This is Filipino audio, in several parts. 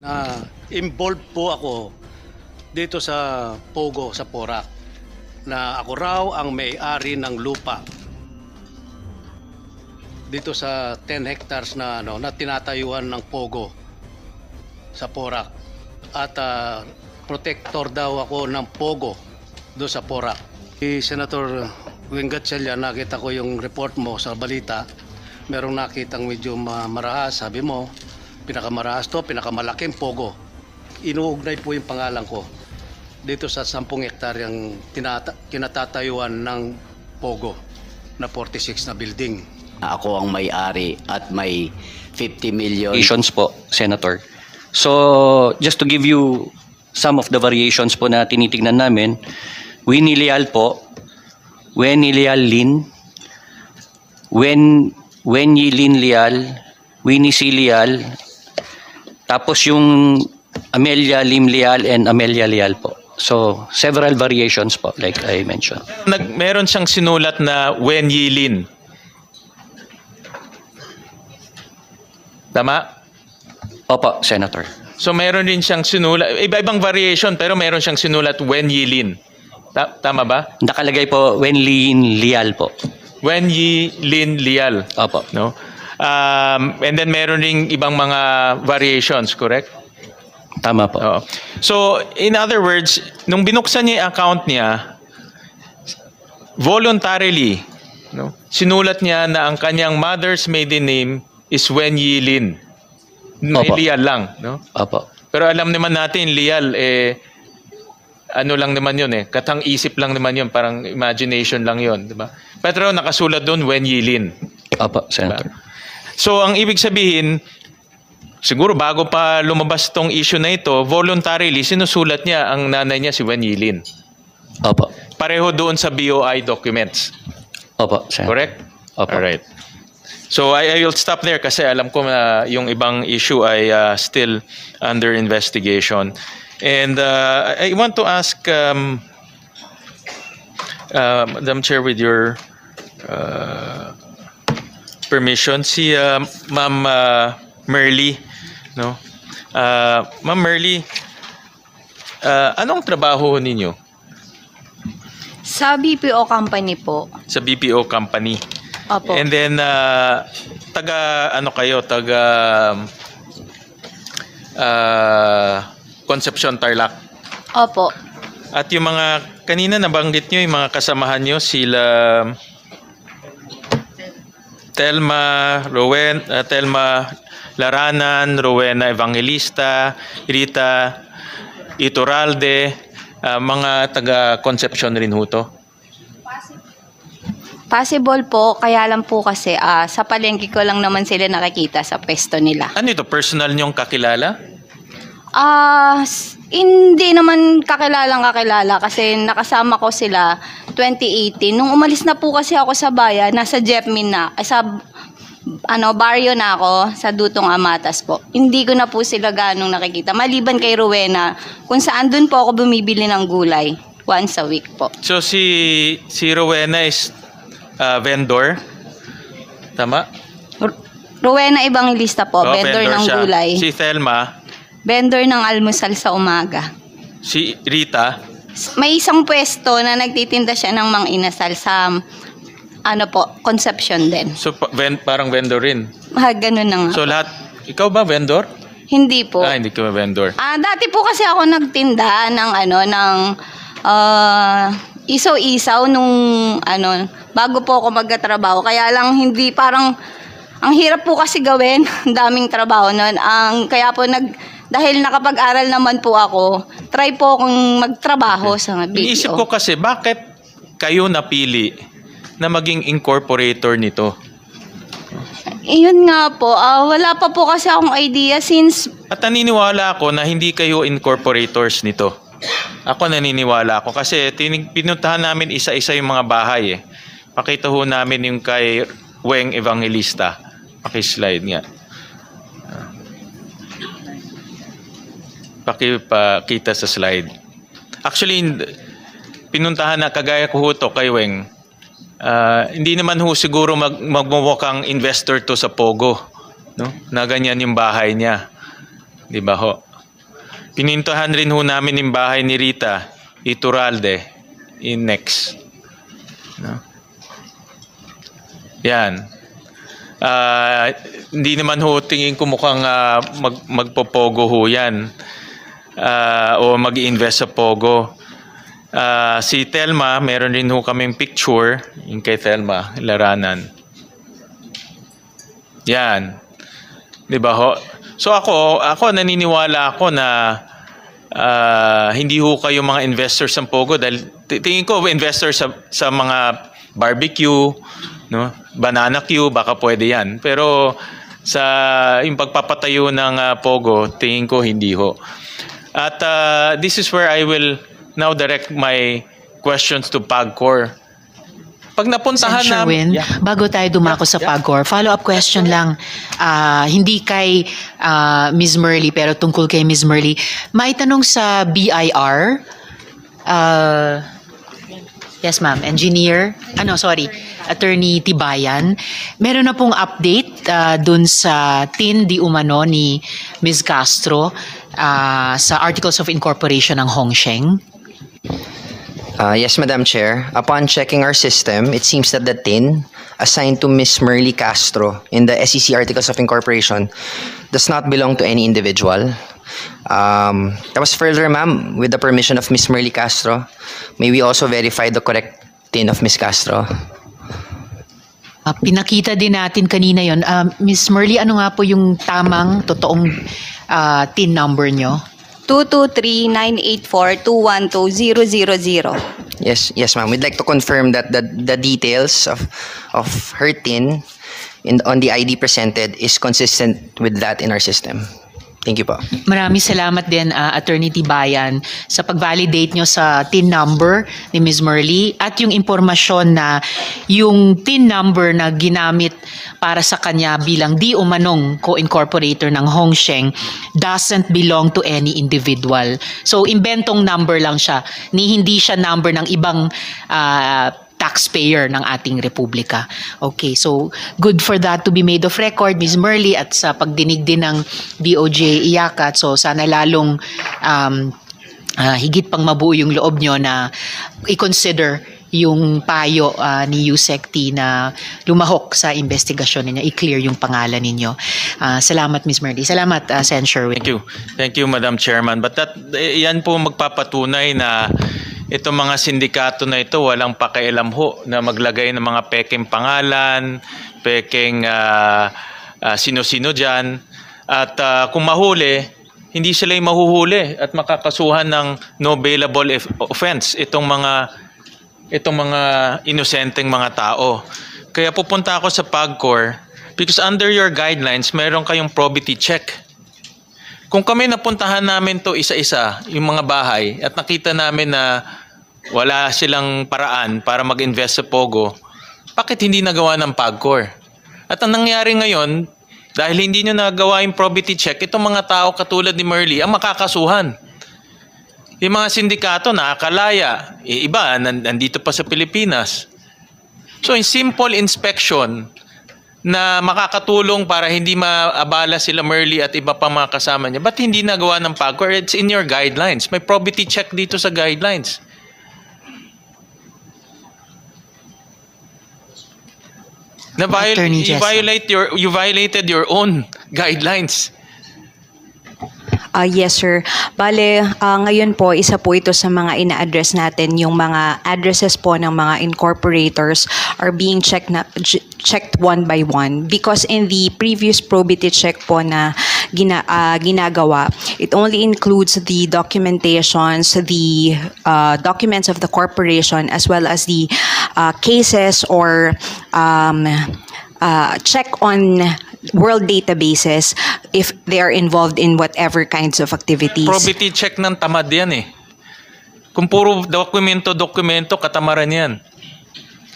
na involved po ako dito sa Pogo sa Porac na ako raw ang may-ari ng lupa dito sa 10 hectares na ano na tinatayuan ng Pogo sa Porac at ah, protector daw ako ng Pogo do sa Porac. Si Senator Wing Gatchalian, nakita ko yung report mo sa balita. Merong nakitang medyo ma- marahas, sabi mo, pinakamarahas to, pinakamalaking Pogo. Inuugnay po yung pangalan ko dito sa 10 hektaryang tinata- kinatatayuan ng Pogo na 46 na building. Ako ang may-ari at may 50 million. variations po, Senator. So, just to give you some of the variations po na tinitignan namin, Winnie Leal po, Winnie Leal Lin, Wen, Wenyi Lin Leal, Winnie C. Leal, tapos yung Amelia Lim Leal and Amelia Leal po. So, several variations po, like I mentioned. Nag, meron siyang sinulat na Wen Yilin. Tama? Opo, Senator. So meron din siyang sinulat, iba-ibang variation pero meron siyang sinulat Wen Yilin. Ta- tama ba? Nakalagay po Wen Lin Leal po. Wen Yilin Lial. Opo. No? Um, and then meron ding ibang mga variations, correct? Tama po. Oo. So, in other words, nung binuksan niya yung account niya, voluntarily, no, sinulat niya na ang kanyang mother's maiden name is Wen Yilin. May Opo. Lial lang. No? Opo. Pero alam naman natin, Lial, eh, ano lang naman yun eh, katang isip lang naman yun, parang imagination lang yun, di ba? Pero nakasulat doon, Wen Yilin. Opo, Senator. So, ang ibig sabihin, siguro bago pa lumabas tong issue na ito, voluntarily, sinusulat niya ang nanay niya si Wen Yilin. Opo. Pareho doon sa BOI documents. Opo, Senator. Correct? Opo. Alright. So, I, I will stop there kasi alam ko na yung ibang issue ay uh, still under investigation. And uh, I I want to ask, um, uh, Madam Chair, with your uh, permission, si uh, Ma'am uh, Merly, no? Uh, Ma'am Merly, uh, anong trabaho ninyo Sa BPO company po. sa BPO company? Opo. And then, uh, taga, ano kayo, taga, uh, Concepcion Tarlac. Opo. At yung mga, kanina nabanggit nyo, yung mga kasamahan nyo, sila Telma, Rowen, uh, Telma Laranan, Rowena Evangelista, Rita Ituralde, uh, mga taga Concepcion rin ho to. Possible po, kaya lang po kasi ah, sa palengke ko lang naman sila nakikita sa pwesto nila. Ano ito, personal nyong kakilala? Ah, s- hindi naman kakilalang kakilala kasi nakasama ko sila 2018. Nung umalis na po kasi ako sa bayan, nasa Jepmin na, ay, sa ano, baryo na ako sa Dutong Amatas po. Hindi ko na po sila ganong nakikita. Maliban kay Rowena, kung saan dun po ako bumibili ng gulay once a week po. So si si Rowena is uh, vendor. Tama? R- Rowena Evangelista po, Oo, vendor, ng siya. gulay. Si Thelma, Vendor ng almusal sa umaga. si Rita, May isang pwesto na nagtitinda siya ng mang inasal sa ano po, Conception din. so pa- ven- parang vendor rin. Ah, ganun na nga. So lahat, ikaw ba vendor? hindi po. Ah, hindi ka vendor. Ah, dati po kasi ako nagtinda ng ano ng ah, isaw-isaw nung ano bago po ako magkatrabaho. Kaya lang hindi parang ang hirap po kasi gawin, ang daming trabaho noon. Ang kaya po nag dahil nakapag-aral naman po ako, try po akong magtrabaho sa BPO. Iniisip ko kasi, bakit kayo napili na maging incorporator nito? Iyon nga po, ah, wala pa po kasi akong idea since At naniniwala ako na hindi kayo incorporators nito. Ako naniniwala ako kasi tinig, pinuntahan namin isa-isa yung mga bahay eh. Pakita ho namin yung kay Weng Evangelista. Paki-slide nga. Pakipakita sa slide. Actually, pinuntahan na kagaya ko to kay Weng. Ah, hindi naman ho siguro mag, magmumukhang investor to sa Pogo. No? Na ganyan yung bahay niya. Di ba ho? Pinintahan rin ho namin yung bahay ni Rita Iturralde in next. No? Yan. Ah, hindi naman ho tingin ko mukhang ah, mag, magpopogo ho yan. Ah, o mag-invest sa Pogo. Ah, si Telma, meron rin ho kaming picture. Yung kay Telma, laranan. Yan. 'Di ba ho? So ako, ako naniniwala ako na ah, hindi ho kayo mga investors ng Pogo dahil ti- tingin ko investors sa sa mga barbecue, no? Banana queue baka pwede 'yan. Pero sa yung pagpapatayo ng ah, Pogo, tingin ko hindi ho. At ah, this is where I will now direct my questions to PAGCOR. Pag napuntahan Sen. Sherwin, bago tayo dumako sa PAGCOR, follow-up question lang. Ah, hindi kay ah, Ms. Merly, pero tungkol kay Ms. Merly. May tanong sa BIR. Ah, yes, ma'am. Engineer. Ano, sorry. Attorney Tibayan. Meron na pong update ah, dun sa tin di umano ni Ms. Castro ah, sa Articles of Incorporation ng Hongsheng. Uh, yes, Madam Chair. Upon checking our system, it seems that the TIN assigned to Ms. Merly Castro in the SEC Articles of Incorporation does not belong to any individual. Um, that was further, ma'am, with the permission of Ms. Merly Castro. May we also verify the correct TIN of Ms. Castro? Ah, pinakita din natin kanina yon. Ah, Miss Merly, ano nga po yung tamang, totoong ah, TIN number nyo? 223-984-212-000. Yes, yes, ma'am. We'd like to confirm that the, the details of, of her TIN in, on the ID presented is consistent with that in our system. Thank you po. Maraming salamat din, ah, Attorney Tibayan, sa pag-validate nyo sa TIN number ni Ms. Merly at yung impormasyon na yung TIN number na ginamit para sa kanya bilang di umanong co-incorporator ng Hongsheng doesn't belong to any individual. So, imbentong number lang siya, ni hindi siya number ng ibang ah, taxpayer ng ating republika. Okay, so good for that to be made of record, Ms. Merly, at sa pagdinig din ng DOJ iyakat. So sana lalong um, ah, higit pang mabuo yung loob nyo na i-consider yung payo ah, ni USECT na lumahok sa investigasyon ninyo, i-clear yung pangalan ninyo. Ah, salamat, Ms. Merly. Salamat, ah, Sen. Sherwin. Thank you. Thank you, Madam Chairman. But that, eh, yan po magpapatunay na itong mga sindikato na ito walang pakialam ho na maglagay ng mga peking pangalan, peking ah, ah, sino-sino dyan. At ah, kung mahuli, hindi sila yung mahuhuli at makakasuhan ng no bailable offense itong mga itong mga inosenteng mga tao. Kaya pupunta ako sa PAGCOR because under your guidelines, meron kayong probity check. Kung kami napuntahan namin to isa-isa, yung mga bahay, at nakita namin na wala silang paraan para mag-invest sa Pogo, bakit hindi nagawa ng PAGCOR? At ang nangyari ngayon, dahil hindi nyo nagawa yung probity check, itong mga tao katulad ni Merly ang makakasuhan. Yung mga sindikato nakakalaya, eh, iba nan- nandito pa sa Pilipinas. So in simple inspection na makakatulong para hindi maabala sila Merly at iba pa mga kasama niya, ba't hindi nagawa ng PAGCOR? It's in your guidelines. May probity check dito sa guidelines. Na viol- Attorney you Jessa. violate your you violated your own guidelines. Ah, yes, sir. Bale, ah, ngayon po, isa po ito sa mga ina-address natin, yung mga addresses po ng mga incorporators are being checked, na, ch- checked one by one. Because in the previous probity check po na gina, ah, ginagawa, it only includes the documentations, the ah, documents of the corporation, as well as the ah, cases or um, uh, check on world databases if they are involved in whatever kinds of activities. Probity check ng tamad yan eh. Kung puro dokumento-dokumento, katamaran yan.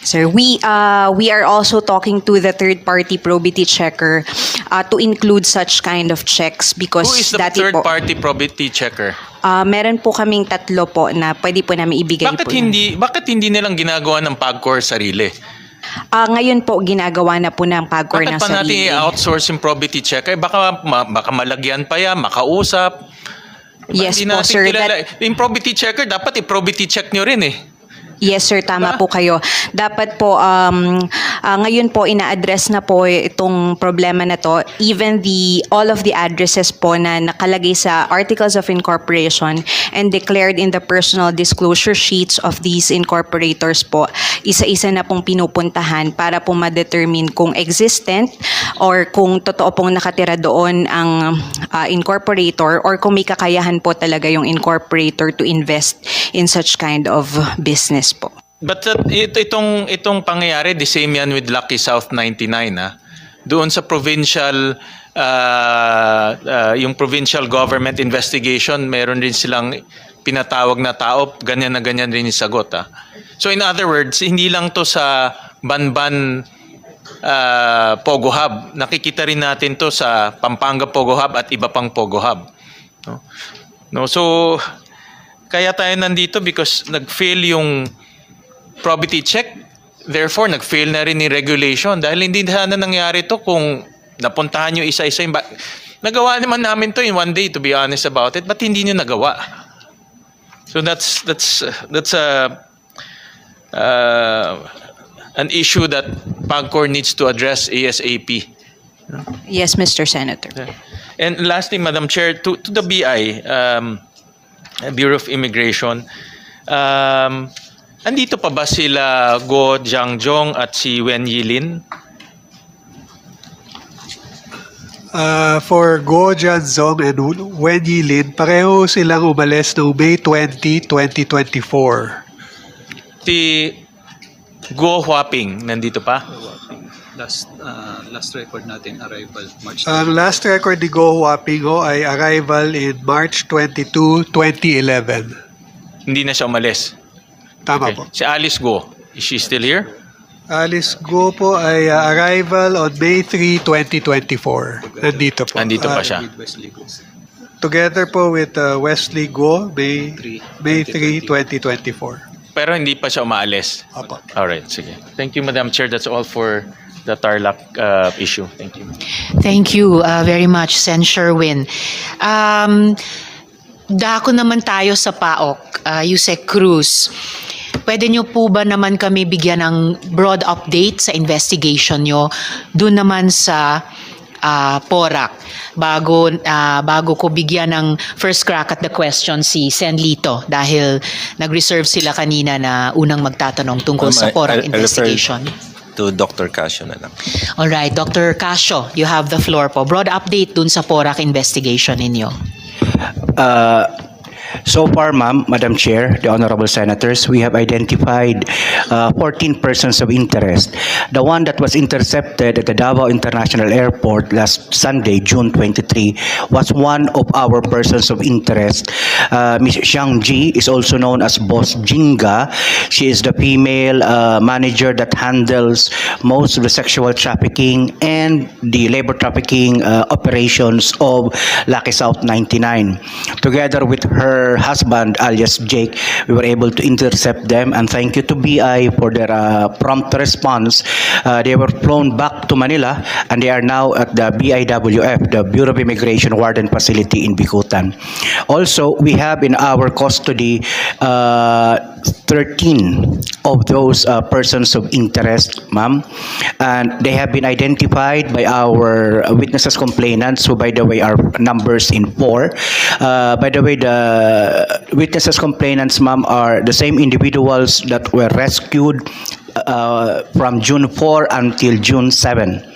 Sir, we uh, we are also talking to the third party probity checker uh, to include such kind of checks because Who is the dati third po, party probity checker? uh, meron po kaming tatlo po na pwede po namin ibigay Bakit po. hindi bakit hindi nilang ginagawa ng PAGCOR sarili? Ah, ngayon po ginagawa na po ng Bakit ng pa natin sarili. i-outsource yung probity checker? Baka, ma- baka malagyan pa yan, makausap. Yes Hindi po, sir. kilala- That- Yung probity checker, dapat i-probity check nyo rin eh. Yes sir, tama po kayo. Dapat po, um, ah, ngayon po ina-address na po itong problema na to. Even the, all of the addresses po na nakalagay sa Articles of Incorporation and declared in the personal disclosure sheets of these incorporators po, isa-isa na pong pinupuntahan para po ma-determine kung existent or kung totoo pong nakatira doon ang ah, incorporator or kung may kakayahan po talaga yung incorporator to invest in such kind of business po. But that, ito, itong, itong pangyayari, the same yan with Lucky South 99 ha. Doon sa provincial, uh, uh, yung provincial government investigation, meron rin silang pinatawag na tao, ganyan na ganyan rin yung sagot ha. So in other words, hindi lang to sa Banban uh, Pogo Hub. Nakikita rin natin to sa Pampanga Pogo Hub at iba pang Pogo Hub. No? No, so kaya tayo nandito because nag-fail yung probity check. Therefore, nag-fail na rin yung regulation dahil hindi sana nangyari to kung napuntahan nyo isa-isa yung ba- Nagawa naman namin to in one day to be honest about it, but hindi nyo nagawa. So that's that's that's a uh, an issue that PAGCOR needs to address ASAP. Yes, Mr. Senator. And lastly, Madam Chair, to, to the BI, um, Bureau of Immigration, um, andito pa ba sila Go Jiangjong at si Wen Yilin? Uh, for Go Jianzong and Wen Yilin, pareho silang umalis noong May 20, 2024. Si Go Huaping, nandito pa? last uh, last record natin arrival March Ang last record ni Go Huapingo ay arrival in March 22, 2011. Hindi na siya umalis. Tama Okay. po. Si Alice Go, is she still here? Alice Go po ay uh, arrival on May 3, 2024. Nandito po. Nandito pa Uh, siya. together po with uh, Wesley Go, May, May 3, 2024. Pero hindi pa siya umaalis. Opo. Alright, sige. Thank you, Madam Chair. That's all for the Tarlac uh, issue. Thank you. Thank you uh, very much, Sen Sherwin. Um, dako naman tayo sa PAOK, uh, Yusek Cruz. Pwede nyo po ba naman kami bigyan ng broad update sa investigation nyo doon naman sa ah, PORAC bago ah, bago ko bigyan ng first crack at the question si Sen Lito dahil nag-reserve sila kanina na unang magtatanong tungkol Ma'am, sa I- PORAC I- I investigation. to Dr. Casio na lang. All right, Dr. Casio, you have the floor po. Broad update dun sa PORAC investigation ninyo. Uh, So far, ma'am, Madam Chair, the honorable senators, we have identified uh, 14 persons of interest. The one that was intercepted at the Davao International Airport last Sunday, June 23, was one of our persons of interest. Uh, Ms. Xiang Ji is also known as Boss Jinga. She is the female uh, manager that handles most of the sexual trafficking and the labor trafficking uh, operations of Lucky South 99. Together with her husband, alias Jake, we were able to intercept them and thank you to BI for their uh, prompt response. Uh, they were flown back to Manila and they are now at the BIWF, the Bureau of Immigration Warden Facility in Bikutan. Also, we have in our custody uh, 13 of those uh, persons of interest, ma'am, and they have been identified by our witnesses complainants, who by the way are numbers in four. Uh, by the way, the witnesses complainants, ma'am, are the same individuals that were rescued uh, from June 4 until June 7.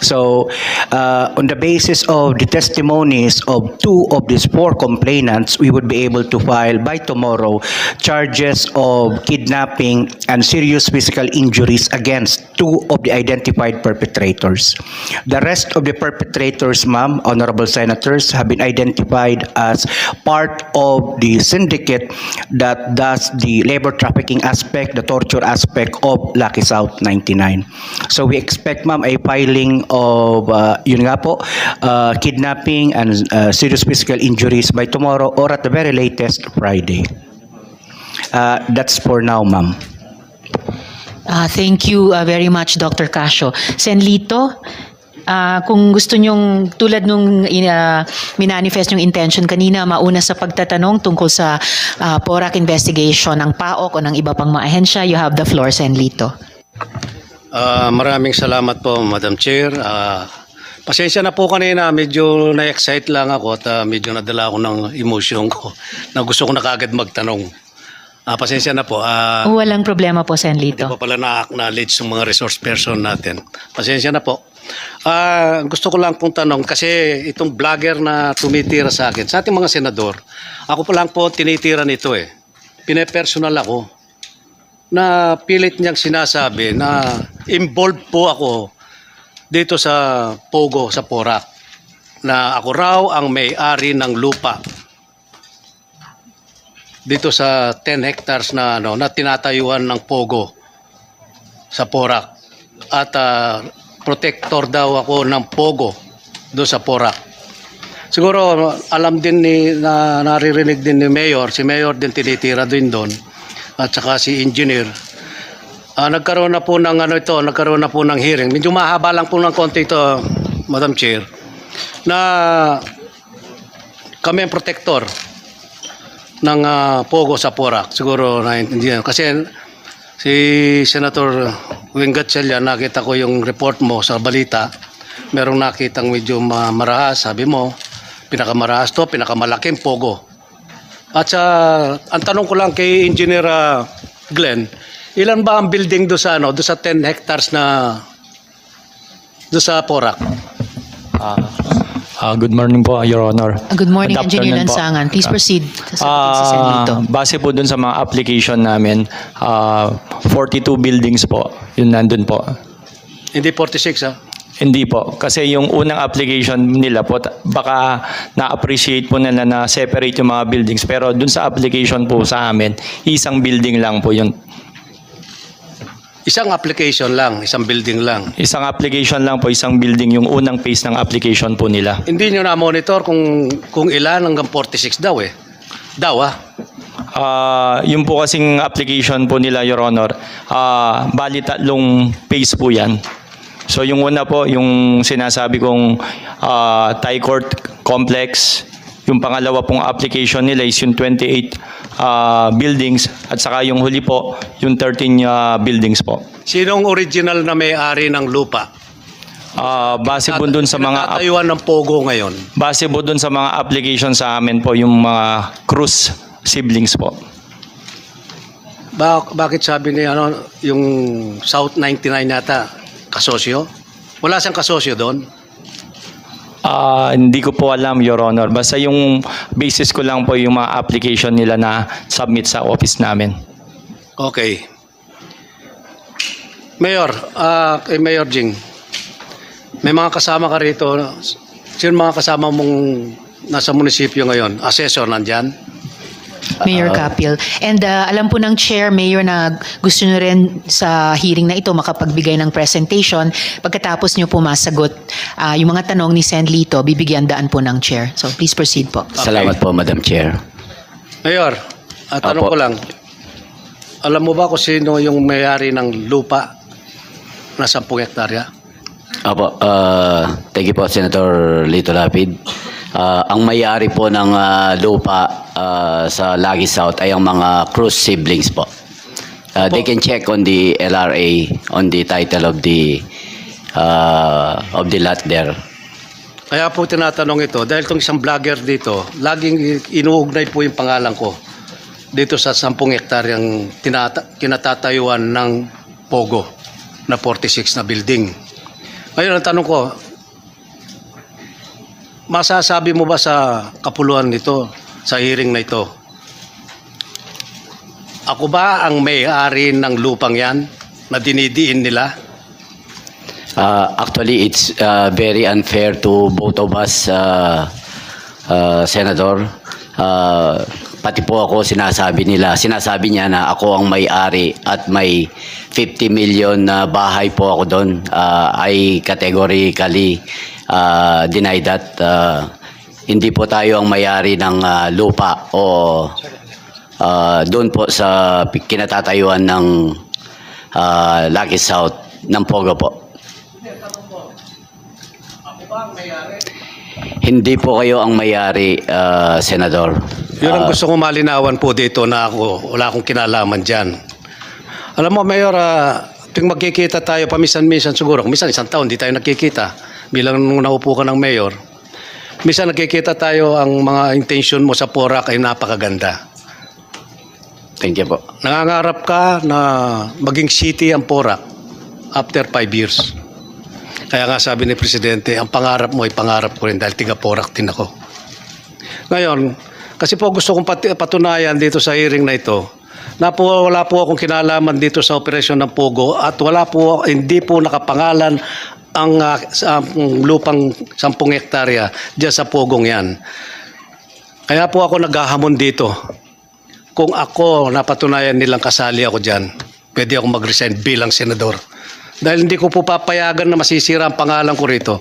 So, uh, on the basis of the testimonies of two of these four complainants, we would be able to file by tomorrow charges of kidnapping and serious physical injuries against two of the identified perpetrators. The rest of the perpetrators, ma'am, honorable senators, have been identified as part of the syndicate that does the labor trafficking aspect, the torture aspect of Lucky South 99. So we expect, ma'am, a filing of, uh, yun nga po, uh, kidnapping and uh, serious physical injuries by tomorrow or at the very latest, Friday. Uh, that's for now, ma'am. Uh, thank you uh, very much, Dr. Casio. Sen Lito, ah, kung gusto nyong tulad nung ina, minanifest yung intention kanina, mauna sa pagtatanong tungkol sa ah, PORAC investigation ng PAOK o ng iba pang mga ahensya, you have the floor, Sen. Lito. Ah, maraming salamat po, Madam Chair. Ah, pasensya na po kanina, medyo na-excite lang ako at ah, medyo nadala ako ng emosyon ko na gusto ko na kagad magtanong. Ah, pasensya na po. Ah, Walang problema po, Sen. Hindi Lito. pa pala na-acknowledge yung mga resource person natin. Pasensya na po. Ah, gusto ko lang pong tanong kasi itong vlogger na tumitira sa akin, sa ating mga senador, ako pa lang po tinitira nito eh. Pinepersonal ako na pilit niyang sinasabi na involved po ako dito sa Pogo, sa Porac, na ako raw ang may-ari ng lupa dito sa 10 hectares na ano na tinatayuan ng Pogo sa Porac at ah, protector daw ako ng Pogo do sa Porac. Siguro alam din ni na naririnig din ni Mayor, si Mayor din tinitira din doon at saka si engineer. Ah, nagkaroon na po ng ano ito, nagkaroon na po ng hearing. Medyo mahaba lang po ng konti ito, Madam Chair, na kami ang protector ng ah, Pogo sa Porac. Siguro naiintindihan. Kasi si Senator Wing Gatchalian, nakita ko yung report mo sa balita. Merong nakitang medyo ma- marahas, sabi mo, pinakamarahas to, pinakamalaking Pogo. At sa, ang tanong ko lang kay Engineer ah, Glenn, ilan ba ang building do sa, ano, do sa 10 hectares na do sa Porac? Ah, good morning po, Your Honor. Ah, Good morning, Good Engineer afternoon po. Lansangan. Please proceed. Ah, base po dun sa mga application namin, ah, 42 buildings po, yun nandun po. Hindi 46 ah. Hindi po, kasi yung unang application nila po, baka na-appreciate po nila na separate yung mga buildings. Pero dun sa application po sa amin, isang building lang po yun. Isang application lang, isang building lang. Isang application lang po, isang building yung unang phase ng application po nila. Hindi nyo na-monitor kung, kung ilan hanggang 46 daw eh. Daw ah. Ah, yung po kasing application po nila, Your Honor, ah, bali tatlong phase po yan. So yung una po, yung sinasabi kong ah, Thai Court Complex, yung pangalawa pong application nila is yung 28 ah, buildings at saka yung huli po, yung 13 ah, buildings po. Sinong original na may-ari ng lupa? Ah, base po dun sa mga Tatayuan ng Pogo ngayon. base po dun sa mga application sa amin po yung mga Cruz siblings po. Ba- bakit sabi ni ano, yung South 99 yata, kasosyo? Wala siyang kasosyo doon? Ah, hindi ko po alam, Your Honor. Basta yung basis ko lang po yung mga application nila na submit sa office namin. Okay. Mayor, ah, kay Mayor Jing, may mga kasama ka rito. Sino mga kasama mong nasa munisipyo ngayon? Assessor nandyan? Mayor Capil. And uh, alam po ng Chair, Mayor, na gusto nyo rin sa hearing na ito makapagbigay ng presentation. Pagkatapos nyo po masagot uh, yung mga tanong ni Sen. Lito, bibigyan daan po ng Chair. So please proceed po. Salamat po, Madam Chair. Mayor, at tanong Apo. ko lang, alam mo ba kung sino yung may-ari ng lupa na 10 hektarya? Apo, uh, thank you po, Senator Lito Lapid. Ah, ang may-ari po ng ah, lupa ah, sa Lagi South ay ang mga Cruz siblings po. Ah, they can check on the LRA on the title of the ah, of the lot there. Kaya po tinatanong ito, dahil itong isang vlogger dito, laging inuugnay po yung pangalan ko dito sa 10 hektaryang kinatatayuan ng Pogo na 46 na building. Ngayon, ang tanong ko, masasabi mo ba sa kapuluan nito, sa hearing na ito, ako ba ang may-ari ng lupang yan na dinidiin nila? Uh, actually, it's uh, very unfair to both of us, uh, uh, Senator. Uh, pati po ako sinasabi nila, sinasabi niya na ako ang may-ari at may 50 million na bahay po ako doon. Uh, I categorically uh, deny that. Uh, hindi po tayo ang may-ari ng uh, lupa o uh, doon po sa kinatatayuan ng uh, Lucky South ng Pogo po. Hindi po kayo ang mayari, ah, Senador. Yun ang Ah, gusto kong malinawan po dito na ako, wala akong kinalaman dyan. Alam mo, Mayor, uh, tuwing magkikita tayo, paminsan-minsan siguro, kung minsan isang taon, di tayo nagkikita. Bilang nung naupo ka ng Mayor, minsan nagkikita tayo, ang mga intention mo sa Porac ay napakaganda. Thank you po. Nangangarap ka na maging city ang Porac after five years. Kaya nga sabi ni Presidente, ang pangarap mo ay pangarap ko rin dahil tiga Porac din ako. Ngayon, kasi po gusto kong pati- patunayan dito sa hearing na ito, na po wala po akong kinalaman dito sa operasyon ng Pogo at wala po, hindi po nakapangalan ang ah, sa, ang lupang 10 hektarya diyan sa Pogong yan. Kaya po ako naghahamon dito. Kung ako napatunayan nilang kasali ako dyan, pwede ako mag-resign bilang senador. Dahil hindi ko po papayagan na masisira ang pangalan ko rito.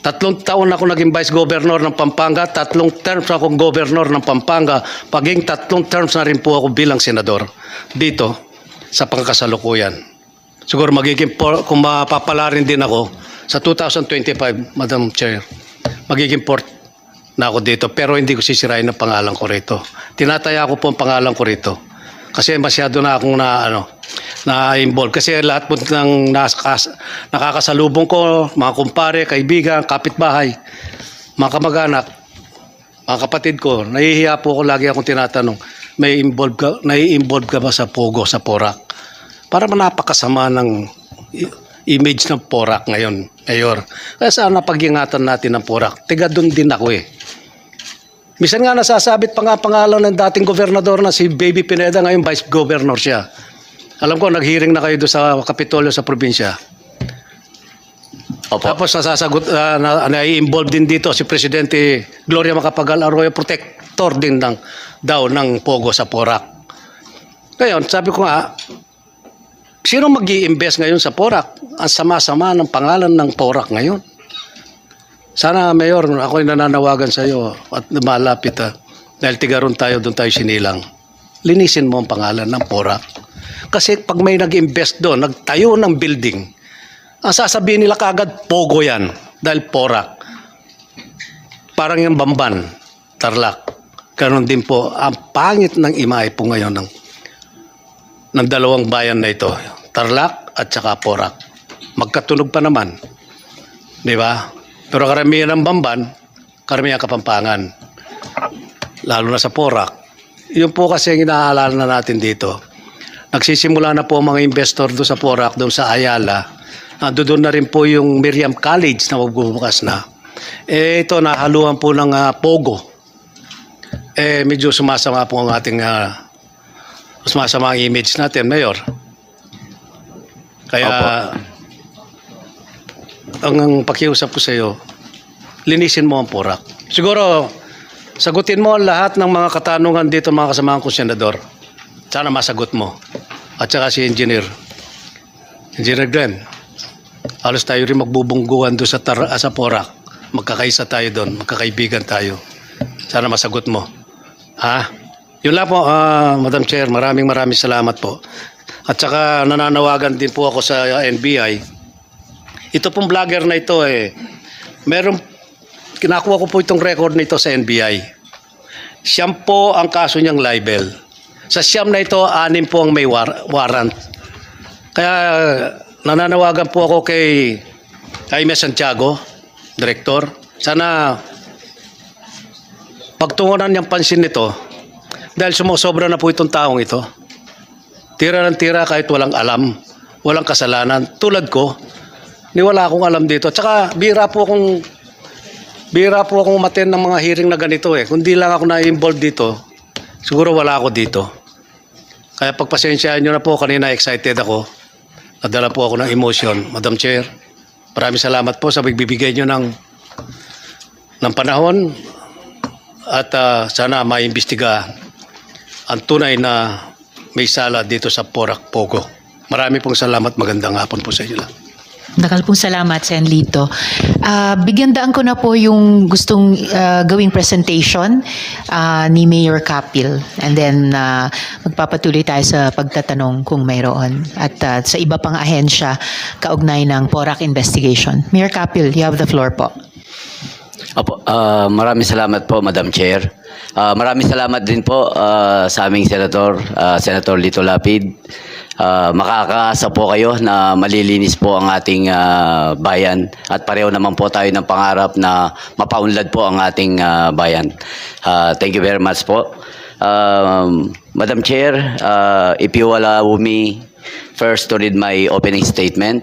Tatlong taon ako naging vice governor ng Pampanga, tatlong terms akong governor ng Pampanga, paging tatlong terms na rin po ako bilang senador dito sa pangkasalukuyan. Siguro magiging, por, kung mapapala rin din ako, sa 2025, Madam Chair, magiging port na ako dito pero hindi ko sisirain ang pangalan ko rito. Tinataya ko po ang pangalan ko rito. Kasi masyado na akong na ano na involved kasi lahat po ng nakas, nakakasalubong ko, mga kumpare, kaibigan, kapitbahay, mga kamag-anak, mga kapatid ko, nahihiya po ako lagi akong tinatanong, may involved ka, nai-involved ka ba sa Pogo, sa Porak? Para napakasama ng image ng Porak ngayon, Mayor. Kaya sana pag-ingatan natin ng Porak. Tiga doon din ako eh. Misan nga nasasabit pa nga pangalan ng dating gobernador na si Baby Pineda, ngayon vice governor siya. Alam ko, nag-hearing na kayo doon sa Kapitolyo sa probinsya. Opo. Tapos nasasagot, uh, na, na-involve din dito si Presidente Gloria Macapagal Arroyo, protector din ng, daw ng Pogo sa Porac. Ngayon, sabi ko nga, sino mag invest ngayon sa Porac? Ang sama-sama ng pangalan ng Porac ngayon. Sana, Mayor, ako ay nananawagan sa iyo at malapit ha. Dahil tigaron tayo, doon tayo sinilang. Linisin mo ang pangalan ng Porac. Kasi pag may nag-invest doon, nagtayo ng building, ang sasabihin nila kagad, Pogo yan. Dahil Porac. Parang yung Bamban, Tarlac. Ganon din po, ang pangit ng imahe po ngayon ng, ng dalawang bayan na ito. Tarlac at saka Porac. Magkatunog pa naman. Di ba? Pero karamihan ng Bamban, karamihan Kapampangan. Lalo na sa Porac. Yun po kasi ang inaalala na natin dito. Nagsisimula na po mga investor doon sa Porac, doon sa Ayala. Uh, doon na rin po yung Miriam College na magbubukas na. Eh ito, nahaluan po ng ah, Pogo. Eh medyo sumasama po ang ating uh, sumasama ang image natin, Mayor. Kaya ang, ang pakiusap ko sa iyo, linisin mo ang Porac. Siguro, sagutin mo lahat ng mga katanungan dito mga kasamahan ko senador. Sana masagot mo. At saka si Engineer. Engineer Glenn, halos tayo rin magbubungguan doon sa, tar- sa Porac. Magkakaisa tayo doon, magkakaibigan tayo. Sana masagot mo. Ha? Yun lang po, ah, Madam Chair, maraming maraming salamat po. At saka nananawagan din po ako sa ah, NBI. Ito pong vlogger na ito eh, meron, kinakuha ko po itong record nito sa NBI. Siyam po ang kaso niyang libel. Sa siyam na ito, anim po ang may war- warrant. Kaya nananawagan po ako kay Jaime Santiago, Director. Sana pagtungunan niyang pansin nito dahil sumusobra na po itong taong ito. Tira ng tira kahit walang alam, walang kasalanan. Tulad ko, ni wala akong alam dito. Tsaka bira po akong bira po akong umaten ng mga hearing na ganito eh. Kung di lang ako na-involved dito, siguro wala ako dito. Kaya pagpasensyahan nyo na po, kanina excited ako. Nadala po ako ng emotion, Madam Chair. Maraming salamat po sa pagbibigay nyo ng, ng panahon at ah, sana maimbestiga ang tunay na may sala dito sa Porac Pogo. Marami pong salamat. Magandang hapon po sa inyo lang. Nakal pong salamat, Sen Lito. Ah, bigyan daan ko na po yung gustong ah, gawing presentation ah, ni Mayor Kapil. And then ah, magpapatuloy tayo sa pagtatanong kung mayroon. At ah, sa iba pang ahensya, kaugnay ng PORAC investigation. Mayor Kapil, you have the floor po. Opo, ah, maraming salamat po, Madam Chair. Ah, maraming salamat din po ah, sa aming Senator, ah, Senator Lito Lapid. Ah, makakaasa po kayo na malilinis po ang ating ah, bayan at pareho naman po tayo ng pangarap na mapaunlad po ang ating ah, bayan. Ah, thank you very much po. Um, Madam Chair, ah, if you allow me first to read my opening statement.